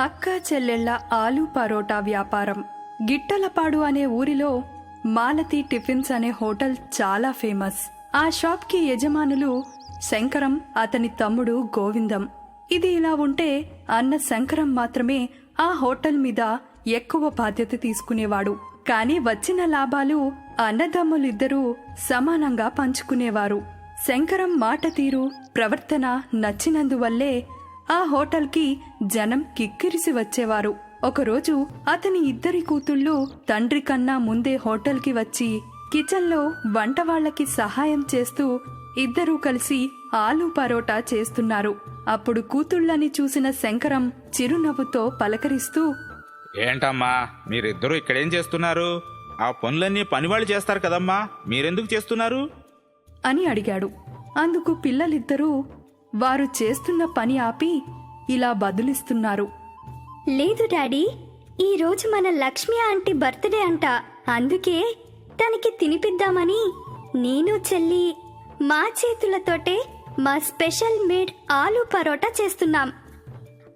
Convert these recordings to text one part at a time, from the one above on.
అక్క చెల్లెళ్ళ ఆలు పరోటా వ్యాపారం. గిట్టలపాడు అనే ఊరిలో మాలతి టిఫిన్స్ అనే హోటల్ చాలా ఫేమస్. ఆ షాప్కి యజమానులు శంకరం అతని తమ్ముడు గోవిందం. ఇది ఇలా ఉంటే అన్న శంకరం మాత్రమే ఆ హోటల్ మీద ఎక్కువ బాధ్యత తీసుకునేవాడు. కానీ వచ్చిన లాభాలు అన్నదమ్ములిద్దరూ సమానంగా పంచుకునేవారు. శంకరం మాట తీరు ప్రవర్తన నచ్చినందువల్లే ఆ హోటల్కి జనం కిక్కిరిసి వచ్చేవారు. ఒకరోజు అతని ఇద్దరి కూతుళ్ళు తండ్రి కన్నా ముందే హోటల్కి వచ్చి కిచెన్లో వంట వాళ్ళకి సహాయం చేస్తూ ఇద్దరూ కలిసి ఆలు పరోటా చేస్తున్నారు. అప్పుడు కూతుళ్ళని చూసిన శంకరం చిరునవ్వుతో పలకరిస్తూ ఏంటమ్మా మీరిద్దరూ ఇక్కడేం చేస్తున్నారు? ఆ పనులన్నీ పనివాళ్ళు చేస్తారు కదమ్మా మీరెందుకు చేస్తున్నారు? అని అడిగాడు. అందుకు పిల్లలిద్దరూ వారు చేస్తున్న పని ఆపి ఇలా బదులిస్తున్నారు. లేదు డాడీ ఈరోజు మన లక్ష్మి ఆంటీ బర్త్డే అంట. అందుకే తనకి తినిపిద్దామని నేను చెల్లి మా చేతులతోటే మా స్పెషల్ మేడ్ ఆలూ పరోటా చేస్తున్నాం.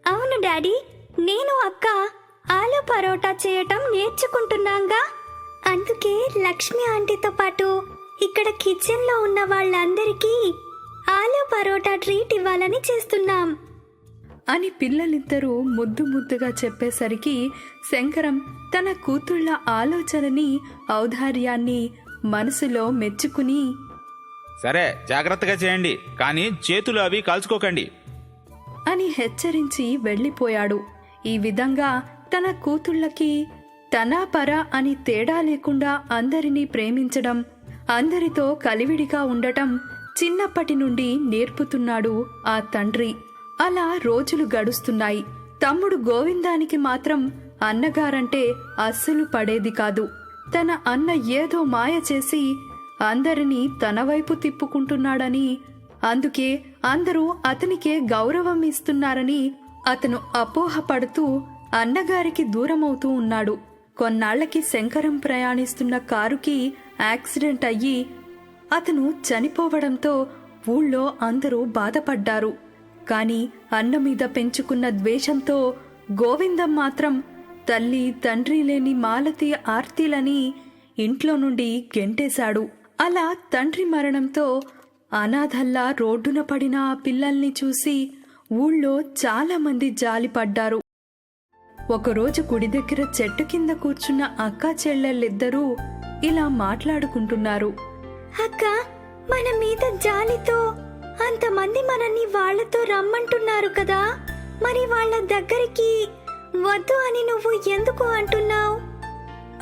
అవును డాడీ నేను అక్క ఆలూ పరోటా చేయటం నేర్చుకుంటున్నాంగా. అందుకే లక్ష్మి ఆంటీతో పాటు ఇక్కడ కిచెన్లో ఉన్న వాళ్ళందరికీ ఆలు పరోటా ట్రీట్ ఇవ్వాలని చేస్తున్నాం. అని పిల్లలిద్దరూ ముద్దు ముద్దుగా చెప్పేసరికి శంకరం తన కూతుళ్ళ ఆలోచనని ఔదార్యాన్ని మనసులో మెచ్చుకుని సరే జాగ్రత్తగా చేయండి కానీ చేతులు అవి కాల్చుకోకండి. అని హెచ్చరించి వెళ్ళిపోయాడు. ఈ విధంగా తన కూతుళ్ళకి తన పర అని తేడా లేకుండా అందరినీ ప్రేమించడం అందరితో కలివిడిగా ఉండటం చిన్నప్పటి నుండి నేర్పుతున్నాడు ఆ తండ్రి. అలా రోజులు గడుస్తున్నాయి. తమ్ముడు గోవిందానికి మాత్రం అన్నగారంటే అస్సలు పడేది కాదు. తన అన్న ఏదో మాయ చేసి అందరినీ తన వైపు తిప్పుకుంటున్నాడని అందుకే అందరూ అతనికే గౌరవం ఇస్తున్నారని అతను అపోహపడుతూ అన్నగారికి దూరమవుతూ ఉన్నాడు. కొన్నాళ్ళకి శంకరం ప్రయాణిస్తున్న కారుకి యాక్సిడెంట్ అయ్యి అతను చనిపోవడంతో ఊళ్ళో అందరూ బాధపడ్డారు. కాని అన్న మీద పెంచుకున్న ద్వేషంతో గోవిందం మాత్రం తల్లి తండ్రి లేని మాలతి ఆర్తిలని ఇంట్లో నుండి గెంటేశాడు. అలా తండ్రి మరణంతో అనాథల్లా రోడ్డున పడిన ఆ పిల్లల్ని చూసి ఊళ్ళో చాలామంది జాలిపడ్డారు. ఒకరోజు గుడి దగ్గర చెట్టు కింద కూర్చున్న అక్కా చెల్లెళ్ళిద్దరూ ఇలా మాట్లాడుకుంటున్నారు. అక్క మన మీద జాలితో అంతమంది మనల్ని వాళ్ళతో రమ్మంటున్నారు కదా. మరి వాళ్ళ దగ్గరికి వద్దు అని నువ్వు ఎందుకు అంటున్నావు?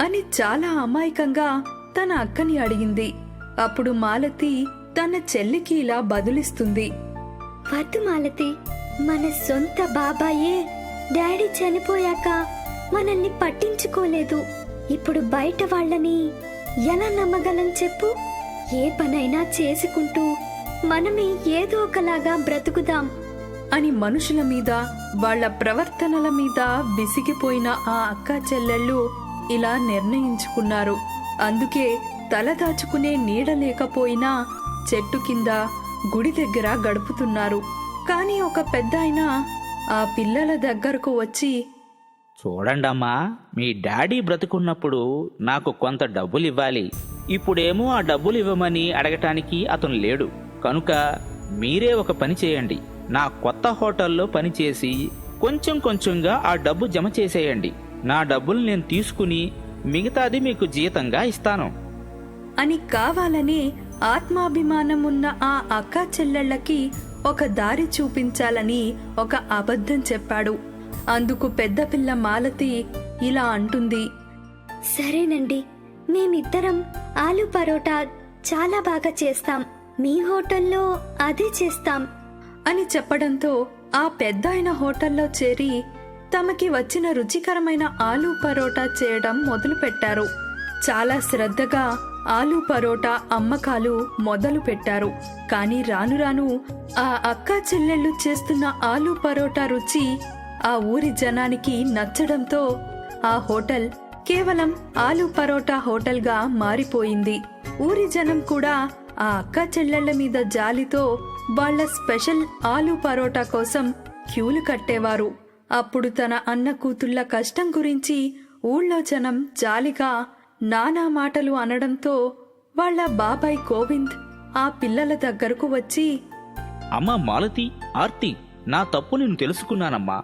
అని చాలా అమాయకంగా తన అక్కని అడిగింది. అప్పుడు మాలతి తన చెల్లికి ఇలా బదులిస్తుంది. వద్దు మాలతి మన సొంత బాబాయే డాడీ చనిపోయాక మనల్ని పట్టించుకోలేదు. ఇప్పుడు బయట వాళ్ళని ఎలా నమ్మగలం చెప్పు. ఏ పనైనా చేసుకుంటూ మనమే ఏదో ఒకలాగా బ్రతుకుదాం అని మనుషుల మీద వాళ్ళ ప్రవర్తనల మీద విసిగిపోయిన ఆ అక్క చెల్లెళ్ళు ఇలా నిర్ణయించుకున్నారు. అందుకే తల దాచుకునే నీడ లేకపోయినా చెట్టు కింద గుడి దగ్గర గడుపుతున్నారు. కానీ ఒక పెద్దాయన ఆ పిల్లల దగ్గరకు వచ్చి చూడండమ్మా మీ డాడీ బ్రతుకున్నప్పుడు నాకు కొంత డబ్బులు ఇవ్వాలి ఇప్పుడేమో ఆ డబ్బులు ఇవ్వమని అడగటానికి అతను లేడు. కనుక మీరే ఒక పని చేయండి. నా కొత్త హోటల్లో పనిచేసి కొంచెం కొంచెంగా ఆ డబ్బు జమ చేసేయండి. నా డబ్బులు నేను తీసుకుని మిగతాది మీకు జీతంగా ఇస్తాను. అని కావాలని ఆత్మాభిమానం ఉన్న ఆ అక్క చెల్లెళ్ళకి ఒక దారి చూపించాలని ఒక అబద్ధం చెప్పాడు. అందుకు పెద్ద పిల్ల మాలతి ఇలా అంటుంది. సరేనండి మేమిద్దరం ఆలు పరోటా చాలా బాగా చేస్తాం. మీ హోటల్లో అదే చేస్తాం. అని చెప్పడంతో ఆ పెద్దాయన హోటల్లో చేరి తమకి వచ్చిన రుచికరమైన ఆలూ పరోటా చేయడం మొదలుపెట్టారు. చాలా శ్రద్ధగా ఆలూ పరోటా అమ్మకాలు మొదలు పెట్టారు. కానీ రాను రాను ఆ అక్క చెల్లెళ్ళు చేస్తున్న ఆలూ పరోటా రుచి ఆ ఊరి జనానికి నచ్చడంతో ఆ హోటల్ కేవలం ఆలూ పరోటా హోటల్గా మారిపోయింది. ఊరి జనం కూడా ఆ అక్క చెల్లెళ్ళ మీద జాలితో వాళ్ళ స్పెషల్ ఆలూ పరోటా కోసం క్యూలు కట్టేవారు. అప్పుడు తన అన్న కూతుళ్ళ కష్టం గురించి ఊళ్ళో జనం జాలిగా నానా మాటలు అనడంతో వాళ్ళ బాబాయ్ గోవింద్ ఆ పిల్లల దగ్గరకు వచ్చి అమ్మా మాలతి ఆర్తి నా తప్పు నేను తెలుసుకున్నానమ్మా.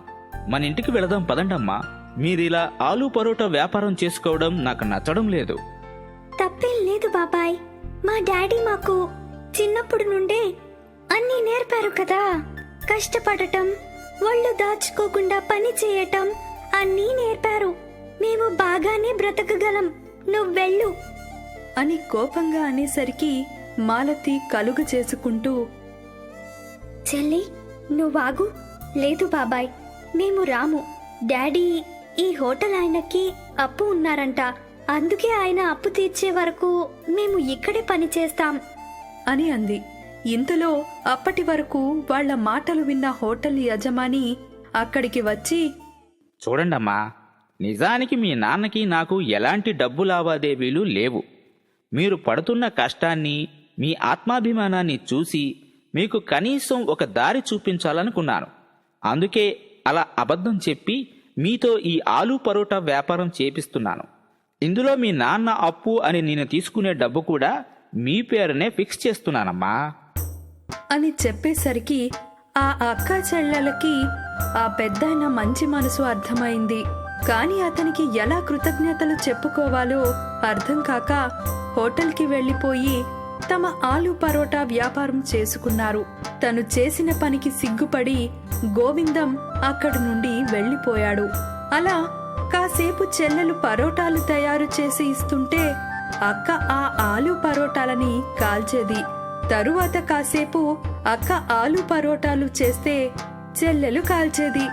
మన ఇంటికి వెళదాం పదండమ్మా. మీరిలా ఆలు పరోటా వ్యాపారం చేసుకోవడం నాకు నచ్చడం లేదు. తప్పేం లేదు బాబాయ్. మా డాడీ మాకు చిన్నప్పుడు నుండే అన్నీ నేర్పారు కదా. కష్టపడటం ఒళ్ళు దాచుకోకుండా పని చేయటం అన్నీ నేర్పారు. మేము బాగానే బ్రతకగలం. నువ్వెళ్ళు అని కోపంగా అనేసరికి మాలతి కలుగ చేసుకుంటూ చెల్లి నువ్వాగు లేదు బాబాయ్. మేము రాము. డాడీ ఈ హోటల్ ఆయనకి అప్పు ఉన్నారంట. అందుకే ఆయన అప్పు తీర్చే వరకు మేము ఇక్కడే పని చేస్తాం. అని అంది. ఇంతలో అప్పటి వరకు వాళ్ళ మాటలు విన్న హోటల్ యజమాని అక్కడికి వచ్చి చూడండమ్మా నిజానికి మీ నాన్నకి నాకు ఎలాంటి డబ్బు లావాదేవీలు లేవు. మీరు పడుతున్న కష్టాన్ని మీ ఆత్మాభిమానాన్ని చూసి మీకు కనీసం ఒక దారి చూపించాలనుకున్నాను. అందుకే అలా అబద్ధం చెప్పి మీతో ఈ ఆలు పరోటా వ్యాపారం చేపిస్తున్నాను. ఇందులో మీ నాన్న అప్పు అని నేను తీసుకునే డబ్బు కూడా మీ పేరునే ఫిక్స్ చేస్తున్నానమ్మా. అని చెప్పేసరికి ఆ అక్క చెల్లెలకి ఆ పెద్దాయన మంచి మనసు అర్థమైంది. కాని అతనికి ఎలా కృతజ్ఞతలు చెప్పుకోవాలో అర్థం కాక హోటల్కి వెళ్ళిపోయి తమ ఆలు పరోటా వ్యాపారం చేసుకున్నారు. తను చేసిన పనికి సిగ్గుపడి గోవిందం అక్కడి నుండి వెళ్ళిపోయాడు. అలా కాసేపు చెల్లెలు పరోటాలు తయారు చేసి ఇస్తుంటే అక్క ఆ ఆలు పరోటాలని కాల్చేది. తరువాత కాసేపు అక్క ఆలు పరోటాలు చేస్తే చెల్లెలు కాల్చేది.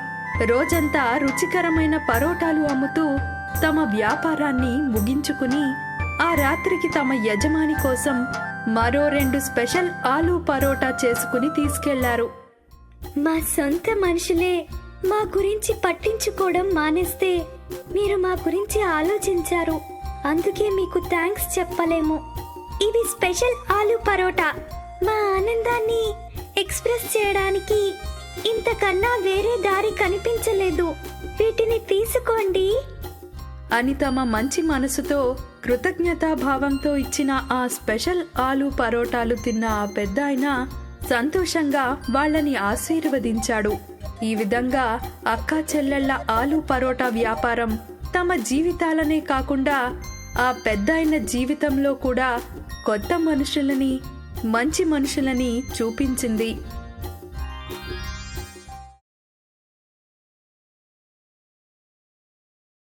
రోజంతా రుచికరమైన పరోటాలు అమ్ముతూ తమ వ్యాపారాన్ని ముగించుకుని ఆ రాత్రికి తమ యజమాని కోసం మరో రెండు స్పెషల్ ఆలు పరోటా చేసుకుని తీసుకెళ్ళారు. మా సొంత మనుషులే మా గురించి పట్టించుకోవడం మానేస్తే మీరు మా గురించి ఆలోచించారు. అందుకే మీకు థ్యాంక్స్ చెప్పలేము. ఇది స్పెషల్ ఆలు పరోటా. మా ఆనందాన్ని ఎక్స్ప్రెస్ చేయడానికి ఇంతకన్నా వేరే దారి కనిపించలేదు. వీటిని తీసుకోండి. అని తమ మంచి మనసుతో కృతజ్ఞతాభావంతో ఇచ్చిన ఆ స్పెషల్ ఆలు పరోటాలు తిన్న ఆ పెద్ద సంతోషంగా వాళ్ళని ఆశీర్వదించాడు. ఈ విధంగా అక్కా చెల్లెళ్ళ ఆలు పరోటా వ్యాపారం తమ జీవితాలనే కాకుండా ఆ పెద్దాయన జీవితంలో కూడా కొత్త మనుషులని మంచి మనుషులని చూపించింది.